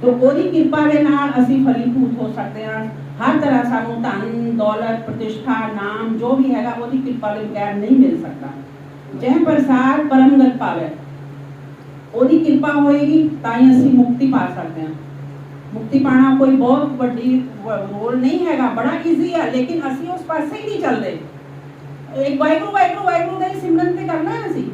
[SPEAKER 1] ਤੋ ਉਹਦੀ ਕਿਰਪਾ ਦੇ ਨਾਲ ਅਸੀਂ ਫਲੀਭੂਤ ਹੋ ਸਕਦੇ ਹਾਂ ਹਰ ਤਰ੍ਹਾਂ ਸਾਨੂੰ ਧਨ ਦੌਲਤ ਪ੍ਰਤਿਸ਼ਠਾ ਨਾਮ ਜੋ ਵੀ ਹੈਗਾ ਉਹਦੀ ਕਿਰਪਾ ਦੇ ਬਗੈਰ ਨਹੀਂ ਮਿਲ ਸਕਦਾ ਜੈ ਪ੍ਰਸਾਦ ਪਰਮਗਤ ਪਾਵੇ ਉਹਦੀ ਕਿਰਪਾ ਹੋਏਗੀ ਤਾਂ ਹੀ ਅਸੀਂ ਮੁਕਤੀ ਪਾ ਸਕਦੇ ਹਾਂ ਮੁਕਤੀ ਪਾਣਾ ਕੋਈ ਬਹੁਤ ਵੱਡੀ ਰੋਲ ਨਹੀਂ ਹੈਗਾ ਬੜਾ ਈਜ਼ੀ ਹੈ ਲੇਕਿਨ ਅਸੀਂ ਉਸ ਪਾਸੇ ਹੀ ਨਹੀਂ ਚੱਲਦੇ ਇੱਕ ਵਾਹਿਗੁਰੂ ਵਾਹਿਗੁਰੂ ਵਾਹਿਗੁਰੂ ਦਾ ਹੀ ਸਿਮਰਨ ਤੇ ਕਰਨਾ ਹੈ ਅਸੀਂ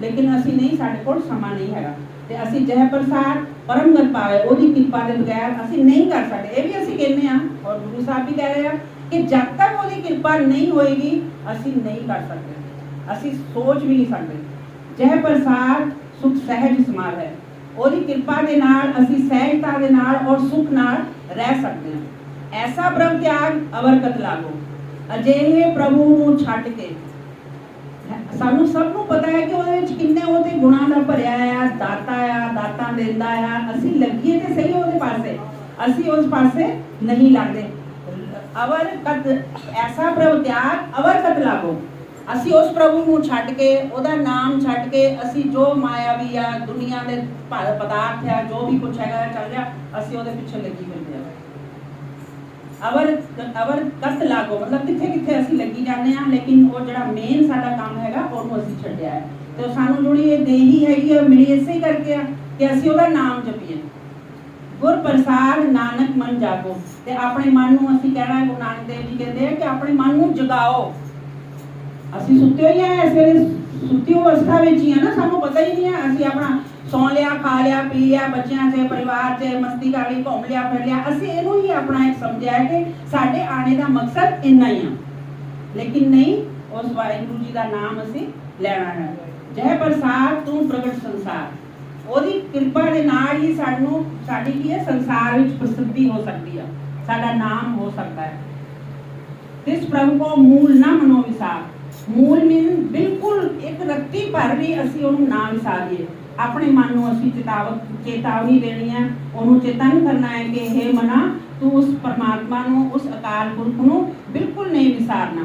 [SPEAKER 1] ਲੇਕਿਨ ਅਸੀਂ ਨਹੀਂ ਸਾਡੇ ਕੋਲ ਸਮਾਂ ਨਹੀਂ ਹੈਗਾ ਤੇ ਅਸੀਂ ਜੈ ਪ੍ਰਸਾਦ ਪਰਮਗਤ ਪਾਵੇ ਉਹਦੀ ਕਿਰਪਾ ਦੇ ਬਗੈਰ ਅਸੀਂ ਨਹੀਂ ਕਰ ਸਕਦੇ ਇਹ ਵੀ ਅਸੀਂ ਕਹਿੰਦੇ ਆ ਔਰ ਗੁਰੂ ਸਾਹਿਬ ਵੀ ਕਹਿ ਰਹੇ ਆ ਕਿ ਜਦ ਤੱਕ ਉਹਦੀ ਕਿਰਪਾ ਨਹੀਂ ਹੋਏਗੀ ਅਸੀਂ ਨਹੀਂ ਕਰ ਸਕਦੇ ਅਸੀਂ ਸੋਚ ਵੀ ਨਹੀਂ ਸਕਦੇ ਜੈ ਪ੍ਰਸਾਦ ਸੁਖ ਸਹਿਜ ਸਮਾਰ ਹੈ ਉਹਦੀ ਕਿਰਪਾ ਦੇ ਨਾਲ ਅਸੀਂ ਸਹਿਜਤਾ ਦੇ ਨਾਲ ਔਰ ਸੁਖ ਨਾਲ ਰਹਿ ਸਕਦੇ ਹਾਂ ਐਸਾ ਬ੍ਰਹਮ ਤਿਆਗ ਅਵਰਕਤ ਲਾਗੋ ਅਜਿਹੇ ਪ੍ਰਭੂ ਨੂੰ ਛੱਡ ਕੇ ਸਾਨੂੰ ਸਭ ਨੂੰ ਪਤਾ ਹੈ ਕਿ ਉਹਦੇ ਵਿੱਚ ਕਿੰਨੇ ਉਹਦੇ ਗੁਣਾਂ ਨਾਲ ਭਰਿਆ ਆ, ਦਾਤਾ ਆ, ਦਾਤਾ ਦਿੰਦਾ ਆ। ਅਸੀਂ ਲੱਗੀਏ ਤੇ ਸਹੀ ਉਹਦੇ ਪਾਸੇ। ਅਸੀਂ ਉਸ ਪਾਸੇ ਨਹੀਂ ਲੱਗਦੇ। ਅਵਰ ਕਦ ਐਸਾ ਪ੍ਰਭੂ ਤਿਆਗ, ਅਵਰ ਕਦ ਲਾਗੋ। ਅਸੀਂ ਉਸ ਪ੍ਰਭੂ ਨੂੰ ਛੱਡ ਕੇ, ਉਹਦਾ ਨਾਮ ਛੱਡ ਕੇ, ਅਸੀਂ ਜੋ ਮਾਇਆ ਵੀ ਆ, ਦੁਨੀਆ ਦੇ ਪਦਾਰਥ ਆ, ਜੋ ਵੀ ਕੁਝ ਹੈਗਾ ਚੱਲ ਰਿਹਾ, ਅਸੀਂ ਉਹਦੇ ਪਿੱਛੇ ਲੱਗੀ ਹੋਈ। ਆ ਅਵਰ ਅਵਰ ਕਤ ਲਾਗੋ, ਮਤਲਬ ਕਿੱਥੇ ਕਿੱਥੇ ਅਸੀਂ ਲੱਗੀ ਜਾਂਦੇ ਆ ਲੇਕਿਨ ਉਹ ਜਿਹੜਾ ਮੇਨ ਸਾਡਾ ਕੰਮ ਹੈਗਾ, ਉਹਨੂੰ ਅਸੀਂ ਛੱਡਿਆ ਹੈ। ਤੇ ਸਾਨੂੰ ਜਿਹੜੀ ਇਹ ਦੇਹੀ ਹੈਗੀ ਆ ਮਿਲੀ ਇਸੇ ਕਰਕੇ ਆ ਕਿ ਅਸੀਂ ਉਹਦਾ ਨਾਮ ਜਪੀਏ। ਗੁਰ ਪ੍ਰਸਾਦ ਨਾਨਕ ਮਨ ਜਾਗੋ। ਤੇ ਆਪਣੇ ਮਨ ਨੂੰ ਅਸੀਂ ਕਹਿਣਾ ਗੁਰੂ ਨਾਨਕ ਦੇਵ ਜੀ ਕਹਿੰਦੇ ਆ ਕਿ ਆਪਣੇ ਮਨ ਨੂੰ ਜਗਾਓ। ਅਸੀਂ ਸੁੱਤੇ ਹੋਏ ਆ ਇਸ ਵੇਲੇ ਸੁੱਤੀ ਅਵਸਥਾ ਵਿੱਚ ਹੀ ਆ ਨਾ, ਸਾਨੂੰ ਪਤਾ ਹੀ ਨਹੀਂ ਹੈ, ਅਸੀਂ ਆਪਣਾ ਸੌਂ ਲਿਆ, ਖਾ ਲਿਆ, ਪੀ ਲਿਆ, ਬੱਚਿਆਂ 'ਚ ਪਰਿਵਾਰ 'ਚ ਮਸਤੀ ਕਰ ਲਈ, ਘੁੰਮ ਲਿਆ, ਫਿਰ ਲਿਆ। ਅਸੀਂ ਇਹਨੂੰ ਹੀ ਆਪਣਾ ਇੱਕ ਸਮਝਿਆ ਕਿ ਸਾਡੇ ਆਣੇ ਦਾ ਮਕਸਦ ਇੰਨਾ ਹੀ ਆ। ਲੇਕਿਨ ਨਹੀਂ, ਉਸ ਵਾਹਿਗੁਰੂ ਜੀ ਦਾ ਨਾਮ ਅਸੀਂ ਲੈਣਾ ਹੈ। ਜੈ ਪ੍ਰਸਾਦ, ਤੂੰ ਪ੍ਰਗਟ ਸੰਸਾਰ। ਉਹਦੀ ਕਿਰਪਾ ਦੇ ਨਾਲ ਹੀ ਸਾਨੂੰ, ਸਾਡੀ ਕੀ ਹੈ, ਸੰਸਾਰ ਵਿੱਚ ਪ੍ਰਸਿੱਧੀ ਹੋ ਸਕਦੀ ਆ। ਸਾਡਾ ਨਾਮ ਹੋ ਸਕਦਾ ਹੈ। ਤਿਸ ਪ੍ਰਭੂ ਕੋ ਮੂਲ ਨਾ ਮਨੋ ਵਿਸਾਰ। ਮੂਲ ਮੀਨ ਬਿਲਕੁਲ ਇੱਕ ਰੱਤੀ ਭਰ ਵੀ ਅਸੀਂ ਉਹਨੂੰ ਨਾ ਵਿਸਾਰੀਏ। ਆਪਣੇ ਮਨ ਨੂੰ ਅਸੀਂ ਚੇਤਾਵ, ਚੇਤਾਵਨੀ ਦੇਣੀ ਹੈ ਉਹਨੂੰ ਚੇਤਨ ਕਰਨਾ ਹੈ ਕਿ हे ਮਨਾ, ਤੂੰ ਉਸ ਪਰਮਾਤਮਾ ਨੂੰ, ਉਸ ਅਕਾਲ ਪੁਰਖ ਨੂੰ ਬਿਲਕੁਲ ਨਹੀਂ ਵਿਸਾਰਨਾ।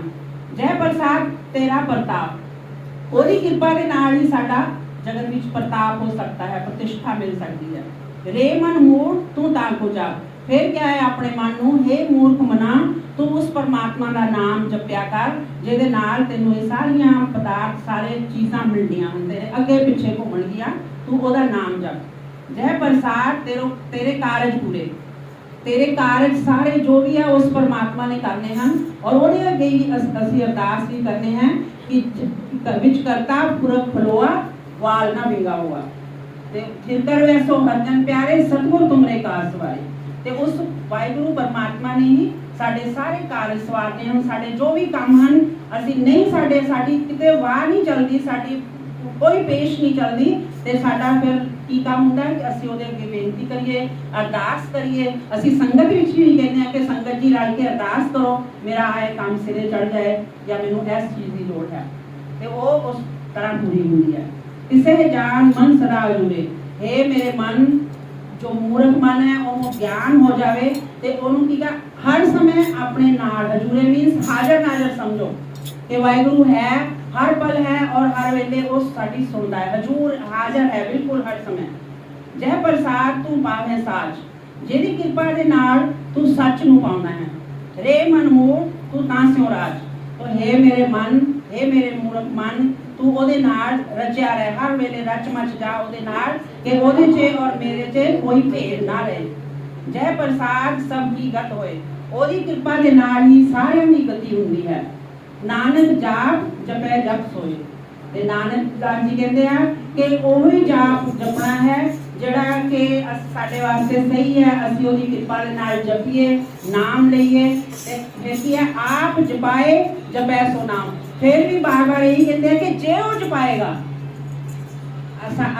[SPEAKER 1] ਜੈ ਪ੍ਰਸਾਦ, ਤੇਰਾ ਪ੍ਰਤਾਪ। ਉਹਦੀ ਕਿਰਪਾ ਦੇ ਨਾਲ ਹੀ ਸਾਡਾ ਜਗਤ ਵਿੱਚ ਪ੍ਰਤਾਪ ਹੋ ਸਕਦਾ ਹੈ, ਪ੍ਰਤਿਸ਼ਠਾ ਮਿਲ ਸਕਦੀ ਹੈ। ਰੇ ਮਨ ਮੋੜ, ਤੂੰ ਤਾਂ ਕੋ ਜਾ ਫਿਰ ਕਿਆ ਹੈ ਆਪਣੇ ਮਨ ਨੂੰ हे ਮੂਰਖ ਮਨਾ, ਤੂੰ ਉਸ ਪਰਮਾਤਮਾ ਦਾ ਨਾਮ ਜਪਿਆ ਕਰ, ਜਿਹਦੇ ਨਾਲ ਤੈਨੂੰ ਇਹ ਸਾਰੀਆਂ ਪਦਾਰਥ, ਸਾਰੇ ਚੀਜ਼ਾਂ ਮਿਲਦੀਆਂ ਹਨ ਤੇਰੇ ਅੱਗੇ ਪਿੱਛੇ ਘੁੰਮਣਗੀਆਂ ਤੂੰ ਉਹਦਾ ਨਾਮ ਜਪ। ਜੈ ਪ੍ਰਸਾਦ, ਤੇਰੋ, ਤੇਰੇ ਕਾਰਜ ਪੂਰੇ। ਤੇਰੇ ਕਾਰਜ ਸਾਰੇ ਜੋ ਵੀ ਹੈ ਉਸ ਪਰਮਾਤਮਾ ਨੇ ਕਰਨੇ ਹਨ, ਔਰ ਉਹਦੇ ਅੱਗੇ ਹੀ ਅਸੀਂ ਅਰਦਾਸ ਵੀ ਕਰਨੇ ਹੈ ਕਿ ਵਿੱਚ ਕਰਤਾ ਪੁਰਖ ਖਲੋਆ, ਵਾਲ ਨਾ ਵਿੰਗਾ ਹੁਆ ਤੇ ਫਿਰ ਵੈਸੋ ਹਰਜਨ ਪਿਆਰੇ, ਸਤਗੁਰ ਤੁਮਰੇ ਕਾਰ ਸਵਾਰੇ। ਤੇ ਉਸ ਵਾਹਿਗੁਰੂ ਪਰਮਾਤਮਾ ਨੇ ਹੀ ਸਾਡੇ ਸਾਰੇ ਕਾਰਜ ਸਵਾਰਨੇ ਹਨ ਸਾਡੇ ਜੋ ਵੀ ਕੰਮ ਹਨ, ਅਸੀਂ ਨਹੀਂ ਸਾਡੇ, ਸਾਡੀ ਕਿਤੇ ਵਾਹ ਨਹੀਂ ਚੱਲਦੀ, ਸਾਡੀ ਕੋਈ ਪੇਸ਼ ਨਹੀਂ ਚੱਲਦੀ ਤੇ ਸਾਡਾ ਫਿਰ ਕੀ ਕੰਮ ਹੁੰਦਾ ਹੈ? ਕਿ ਅਸੀਂ ਉਹਦੇ ਅੱਗੇ ਬੇਨਤੀ ਕਰੀਏ, ਅਰਦਾਸ ਕਰੀਏ। ਅਸੀਂ ਸੰਗਤ ਵਿੱਚ ਵੀ ਕਹਿੰਦੇ ਹਾਂ ਕਿ ਸੰਗਤ ਜੀ ਰਲ ਕੇ ਅਰਦਾਸ ਕਰੋ, ਮੇਰਾ ਆਏ ਕੰਮ ਸਿਰੇ ਚੜ ਜਾਏ ਜਾਂ ਮੈਨੂੰ ਇਸ ਚੀਜ਼ ਦੀ ਲੋੜ ਹੈ। ਤੇ ਉਹ ਉਸ ਤਰ੍ਹਾਂ ਪੂਰੀ ਹੁੰਦੀ ਹੈ। ਇਸੇ ਜਾਨ ਮਨ ਸਦਾ ਜੁੜੇ हे ਮੇਰੇ ਮਨ, ਜੋ ਮੂਰਖ ਮਨ ਹੈ ਉਹਨੂੰ ਗਿਆਨ ਹੋ ਜਾਵੇ ਤੇ ਉਹਨੂੰ ਕੀ ਕਰ ਹਰ ਸਮੇਂ ਆਪਣੇ ਨਾਲ ਹਜੂਰੇ ਮੀਨਸ ਹਾਜ਼ਰ ਨਾਜ਼ਰ ਸਮਝੋ ਕਿ ਵਾਹਿਗੁਰੂ ਹੈ, ਹਰ ਪਲ ਹੈ ਔਰ ਹਰ ਵੇਲੇ ਉਹ ਸਾਡੀ ਸੁਣਦਾ ਹੈ। ਹਜੂਰ ਹਾਜ਼ਰ ਹੈ ਬਿਲਕੁਲ ਹਰ ਸਮੇਂ। ਜੈ ਪ੍ਰਸਾਦ ਤੂੰ ਪਾਵੇਂ ਸਾਚ ਜਿਹਦੀ ਕਿਰਪਾ ਦੇ ਨਾਲ ਤੂੰ ਸੱਚ ਨੂੰ ਪਾਉਣਾ ਹੈ। ਰੇ ਮਨ ਮੂਰ ਤੂੰ ਤਾਂ ਸਿਉ ਰਾਜ। ਤੋ ਹੈ ਮੇਰੇ ਮਨ, ਹੈ ਮੇਰੇ ਮੂਰਖ ਮਨ, ਤੂੰ ਉਹਦੇ ਨਾਲ ਰਚਿਆ ਰਹਿ। ਹਰ ਵੇਲੇ ਰਚ ਮਚ ਜਾ ਉਹਦੇ ਨਾਲ, ਕਿ ਉਹਦੇ 'ਚ ਔਰ ਮੇਰੇ 'ਚ ਕੋਈ ਭੇਦ ਨਾ ਰਹੇ। ਜੈ ਪ੍ਰਸਾਦ ਸਭ ਦੀ ਗਤ ਹੋਏ। ਉਹਦੀ ਕਿਰਪਾ ਦੇ ਨਾਲ ਹੀ ਸਾਰਿਆਂ ਦੀ ਗਤੀ ਹੁੰਦੀ ਹੈ। ਨਾਨਕ ਜਾਪ ਜਪੈ ਜਪ ਸੋਏ। ਤੇ ਨਾਨਕ ਦਾਸ ਜੀ ਕਹਿੰਦੇ ਆ ਕਿ ਉਹੀ ਜਾਪ ਜਪਣਾ ਹੈ, ਜਿਹੜਾ ਕਿ ਸਾਡੇ ਵਾਸਤੇ ਸਹੀ ਹੈ, ਅਸੀਂ ਉਹਦੀ ਕਿਰਪਾ ਦੇ ਨਾਲ ਜਪੀਏ, ਨਾਮ ਲਈਏ, ਤੇ ਫਿਰ ਹੈ, ਆਪ ਜਪਾਏ, ਜਪੈ ਸੋ ਨਾਮ। ਫਿਰ ਵੀ ਬਾਰ-ਬਾਰ ਇਹੀ ਕਹਿੰਦੇ ਆ ਕਿ ਜੇ ਉਹ ਜਪਾਏਗਾ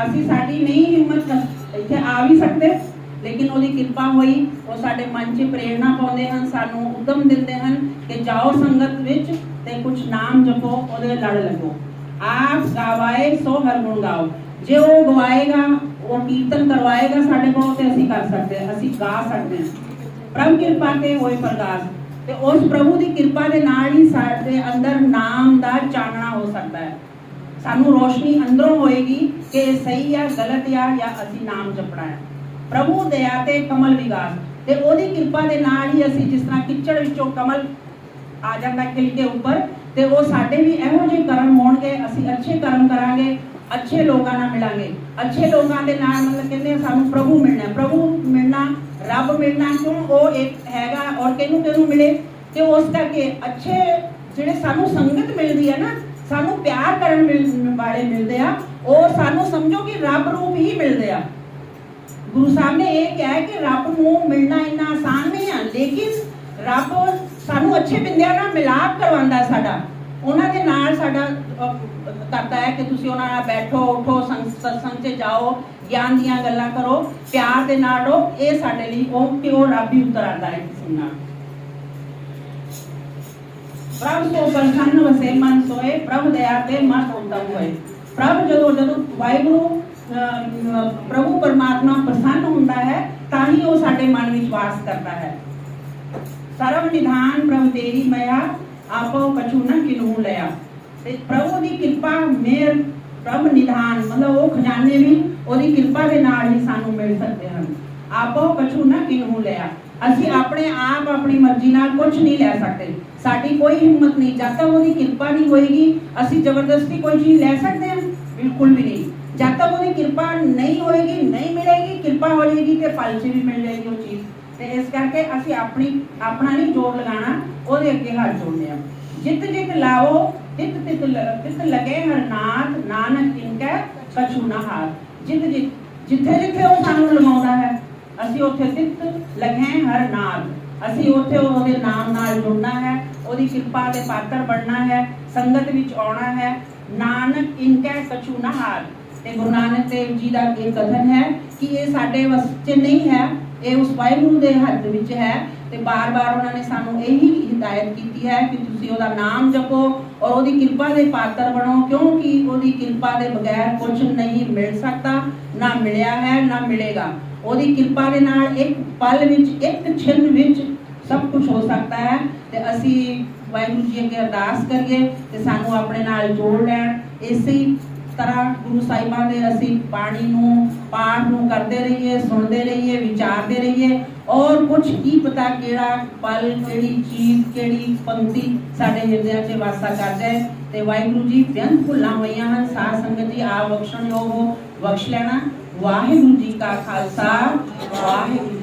[SPEAKER 1] ਅਸੀਂ ਸਾਡੀ ਨਹੀਂ ਹਿੰਮਤ ਕਰ- ਇੱਥੇ ਆ ਵੀ ਸਕਦੇ। ਲੇਕਿਨ ਉਹਦੀ ਕਿਰਪਾ ਹੋਈ, ਉਹ ਸਾਡੇ ਮਨ 'ਚ ਪ੍ਰੇਰਣਾ ਪਾਉਂਦੇ ਹਨ, ਸਾਨੂੰ ਉਦਮ ਦਿੰਦੇ ਹਨ ਕਿ ਜਾਓ ਸੰਗਤ ਵਿੱਚ ਤੇ ਕੁਝ ਨਾਮ ਜਪੋ, ਉਹਦੇ ਲੜ ਲੱਗੋ। ਆਪ ਗਾਵਾਏ, ਸੋ ਹਰ ਗੁਣ ਗਾਓ। ਜੇ ਉਹ ਗਵਾਏਗਾ, ਉਹ ਕੀਰਤਨ ਕਰਵਾਏਗਾ ਸਾਡੇ ਕੋਲ, ਤੇ ਅਸੀਂ ਕਰ ਸਕਦੇ ਹਾਂ, ਅਸੀਂ ਗਾ ਸਕਦੇ ਹਾਂ। ਪ੍ਰਭ ਕਿਰਪਾ ਤੇ ਹੋਏ ਪ੍ਰਕਾਸ਼ ਤੇ ਉਸ ਪ੍ਰਭੂ ਦੀ ਕਿਰਪਾ ਦੇ ਨਾਲ ਹੀ ਸਾਡੇ ਅੰਦਰ ਨਾਮ ਦਾ ਚਾਨਣਾ ਹੋ ਸਕਦਾ ਹੈ। ਸਾਨੂੰ ਰੋਸ਼ਨੀ ਅੰਦਰੋਂ ਹੋਏਗੀ ਕਿ ਸਹੀ ਆ, ਗਲਤ ਆ, ਜਾਂ ਅਸੀਂ ਨਾਮ ਜਪਣਾ ਹੈ। ਪ੍ਰਭੂ ਦਇਆ ਤੇ ਕਮਲ ਵਿਗਾਸ ਤੇ ਉਹਦੀ ਕਿਰਪਾ ਦੇ ਨਾਲ ਹੀ ਅਸੀਂ ਜਿਸ ਤਰ੍ਹਾਂ ਕਿਚੜ ਵਿੱਚੋਂ ਕਮਲ ਆ ਜਾਂਦਾ ਖਿਲ ਕੇ ਉੱਪਰ, ਤੇ ਉਹ ਸਾਡੇ ਵੀ ਇਹੋ ਜਿਹੇ ਕਰਮ ਹੋਣਗੇ, ਅਸੀਂ ਅੱਛੇ ਕਰਮ ਕਰਾਂਗੇ, ਅੱਛੇ ਲੋਕਾਂ ਨਾਲ ਮਿਲਾਂਗੇ। ਅੱਛੇ ਲੋਕਾਂ ਦੇ ਨਾਲ ਮਤਲਬ ਕਹਿੰਦੇ ਸਾਨੂੰ ਪ੍ਰਭੂ ਮਿਲਣਾ ਪ੍ਰਭੂ ਮਿਲਣਾ, ਰੱਬ ਮਿਲਣਾ, ਕਿਉਂ ਉਹ ਇੱਕ ਹੈਗਾ ਔਰ ਕਿਹਨੂੰ ਕਿਹਨੂੰ ਮਿਲੇ? ਤੇ ਉਸ ਕਰਕੇ ਅੱਛੇ ਜਿਹੜੇ ਸਾਨੂੰ ਸੰਗਤ ਮਿਲਦੀ ਹੈ ਨਾ, ਸਾਨੂੰ ਪਿਆਰ ਕਰਨ ਮਿਲ- ਵਾਲੇ ਮਿਲਦੇ ਆ, ਉਹ ਸਾਨੂੰ ਸਮਝੋ ਕਿ ਰੱਬ ਰੂਪ ਹੀ ਮਿਲਦੇ ਆ। ਗੁਰੂ ਸਾਹਿਬ ਨੇ ਇਹ ਕਿਹਾ ਹੈ ਕਿ ਰੱਬ ਨੂੰ ਮਿਲਣਾ ਇੰਨਾ ਆਸਾਨ ਨਹੀਂ ਹੈ ਲੇਕਿਨ ਰੱਬ ਸਾਨੂੰ ਅੱਛੇ ਬੰਦਿਆਂ ਨਾਲ ਮਿਲਾਪ ਕਰਵਾਉਂਦਾ ਹੈ ਸਾਡਾ ਉਹਨਾਂ ਦੇ ਨਾਲ ਸਾਡਾ ਅਹ, ਕਰਦਾ ਹੈ ਕਿ ਤੁਸੀਂ ਉਹਨਾਂ ਨਾਲ ਬੈਠੋ ਉਠੋ ਸੰਗ ਸਤਸੰਗ 'ਚ ਜਾਓ ਗਿਆਨ ਦੀਆਂ ਗੱਲਾਂ ਕਰੋ ਪਿਆਰ ਦੇ ਨਾਲ ਰਹੋ ਇਹ ਸਾਡੇ ਲਈ ਉਹ ਕਿ ਉਹ ਰੱਬ ਹੀ ਉਤਰ ਆਉਂਦਾ ਹੈ ਕਿਸੇ ਨਾਲ ਪ੍ਰਭ ਸੋ ਪ੍ਰਸੰਨ ਵਸੇ ਮਨ ਸੋਏ ਪ੍ਰਭ ਦਇਆ ਤੇ ਮਨ ਉਤਮ ਹੋਏ ਪ੍ਰਭ ਜਦੋਂ ਜਦੋਂ ਵਾਹਿਗੁਰੂ ਅਹ, ਪ੍ਰਭੂ ਪਰਮਾਤਮਾ ਪ੍ਰਸੰਨ ਹੁੰਦਾ ਹੈ, ਤਾਂ ਹੀ ਉਹ ਸਾਡੇ ਮਨ ਵਿੱਚ ਵਾਸ ਕਰਦਾ ਹੈ। ਸਰਵ ਨਿਧਾਨ ਪ੍ਰਭ ਤੇਰੀ ਮਇਆ, ਆਪੋ ਕਛੂ ਨ ਕਿਨੂ ਲਿਆ। ਤੇ ਪ੍ਰਭੂ ਦੀ ਕਿਰਪਾ ਮੇਰ ਪ੍ਰਭ ਨਿਧਾਨ, ਮਤਲਬ ਉਹ ਖਜ਼ਾਨੇ ਵੀ, ਉਹਦੀ ਕਿਰਪਾ ਦੇ ਨਾਲ ਹੀ ਸਾਨੂੰ ਮਿਲ ਸਕਦੇ ਹਨ। ਆਪੋ ਕਛੂ ਨ ਕਿਨੂ ਲਿਆ। ਅਸੀਂ ਆਪਣੇ ਆਪ ਆਪਣੀ ਮਰਜ਼ੀ ਨਾਲ ਕੁਝ ਨਹੀਂ ਲੈ ਸਕਦੇ। ਸਾਡੀ ਕੋਈ ਹਿੰਮਤ ਨਹੀਂ। ਜਦ ਤੱਕ ਉਹਦੀ ਕਿਰਪਾ ਨਹੀਂ ਹੋਏਗੀ, ਅਸੀਂ ਜ਼ਬਰਦਸਤੀ ਕੋਈ ਚੀਜ਼ ਲੈ ਸਕਦੇ ਹਾਂ? ਬਿਲਕੁਲ ਵੀ ਨਹੀਂ। ਜਦ ਤੱਕ ਉਹਦੀ ਕਿਰਪਾ ਨਹੀਂ ਹੋਏਗੀ, ਨਹੀਂ ਮਿਲੇਗੀ, ਕਿਰਪਾ ਹੋ ਜਾਏਗੀ ਤੇ ਪਲ 'ਚ ਵੀ ਮਿਲ ਜਾਏਗੀ ਉਹ ਚੀਜ਼। ਤੇ ਇਸ ਕਰਕੇ ਅਸੀਂ ਆਪਣੀ, ਆਪਣਾ ਨਹੀਂ ਜੋਰ ਲਗਾਉਣਾ, ਉਹਦੇ ਅੱਗੇ ਹੱਥ ਜੋੜਨੇ ਆ। ਜਿੱਤ ਜਿੱਤ ਲਾਓ, ਤਿਤ ਤਿਤ ਤਿਤ ਲਗੇ ਹਰ ਨਾਨਕ ਇਨਕੈ ਕਛੂ ਨਾ ਹਾਰ। ਜਿੱਤ ਜਿੱਤ, ਜਿੱਥੇ ਜਿੱਥੇ ਉਹ ਸਾਨੂੰ ਲਗਾਉਂਦਾ ਹੈ, ਅਸੀਂ ਉੱਥੇ ਤਿਤ ਲਗੇ ਹਰ ਅਸੀਂ ਉੱਥੇ ਉਹਦੇ ਨਾਮ ਨਾਲ ਜੁੜਨਾ ਹੈ, ਉਹਦੀ ਕਿਰਪਾ ਦੇ ਪਾਤਰ ਬਣਨਾ ਹੈ, ਸੰਗਤ ਵਿੱਚ ਆਉਣਾ ਹੈ। ਨਾਨਕ ਇਨਕੈ ਕਛੂ ਨਾ ਹਾਰ। ਤੇ ਗੁਰੂ ਨਾਨਕ ਦੇਵ ਜੀ ਦਾ ਇਹ ਕਥਨ ਹੈ ਕਿ ਇਹ ਸਾਡੇ ਵਸ 'ਚ ਨਹੀਂ ਹੈ, ਇਹ ਉਸ ਵਾਹਿਗੁਰੂ ਦੇ ਹੱਥ ਵਿੱਚ ਹੈ ਤੇ ਬਾਰ-ਬਾਰ ਉਹਨਾਂ ਨੇ ਸਾਨੂੰ ਇਹੀ ਹਿਦਾਇਤ ਕੀਤੀ ਹੈ ਕਿ ਤੁਸੀਂ ਉਹਦਾ ਨਾਮ ਜਪੋ ਔਰ ਉਹਦੀ ਕਿਰਪਾ ਦੇ ਪਾਤਰ ਬਣੋ, ਕਿਉਂਕਿ ਉਹਦੀ ਕਿਰਪਾ ਦੇ ਬਗੈਰ ਕੁਝ ਨਹੀਂ ਮਿਲ ਸਕਦਾ, ਨਾ ਮਿਲਿਆ ਹੈ, ਨਾ ਮਿਲੇਗਾ। ਉਹਦੀ ਕਿਰਪਾ ਦੇ ਨਾਲ ਇੱਕ ਪਲ ਵਿੱਚ, ਇੱਕ ਛਿਨ ਵਿੱਚ ਸਭ ਕੁਝ ਹੋ ਸਕਦਾ ਹੈ ਤੇ ਅਸੀਂ ਵਾਹਿਗੁਰੂ ਜੀ ਅੱਗੇ ਅਰਦਾਸ ਕਰੀਏ ਕਿ ਸਾਨੂੰ ਆਪਣੇ ਨਾਲ ਜੋੜ ਲੈਣ। ਇਸੇ ਤਰ੍ਹਾਂ ਗੁਰੂ ਸਾਹਿਬਾਂ ਦੇ ਅਸੀਂ ਬਾਣੀ ਨੂੰ, ਪਾਠ ਨੂੰ ਕਰਦੇ ਰਹੀਏ, ਸੁਣਦੇ ਰਹੀਏ, ਵਿਚਾਰਦੇ ਰਹੀਏ। ਔਰ ਕੁਝ ਕੀ ਪਤਾ ਕਿਹੜਾ ਪਲ, ਕਿਹੜੀ ਚੀਜ਼, ਕਿਹੜੀ ਪੰਕਤੀ ਸਾਡੇ ਹਿਰਦਿਆਂ 'ਚ ਵਾਸਾ ਕਰ ਜਾਏ ਤੇ ਵਾਹਿਗੁਰੂ ਜੀ ਬੇਅੰਤ ਭੁੱਲਾਂ ਹੋਈਆਂ ਹਨ। ਸਾਧ ਸੰਗਤ ਜੀ, ਆਪ ਬਖਸ਼ਣਯੋਗ ਹੋ, ਬਖਸ਼ ਲੈਣਾ। ਵਾਹਿਗੁਰੂ ਜੀ ਕਾ ਖਾਲਸਾ, ਵਾਹਿਗੁਰੂ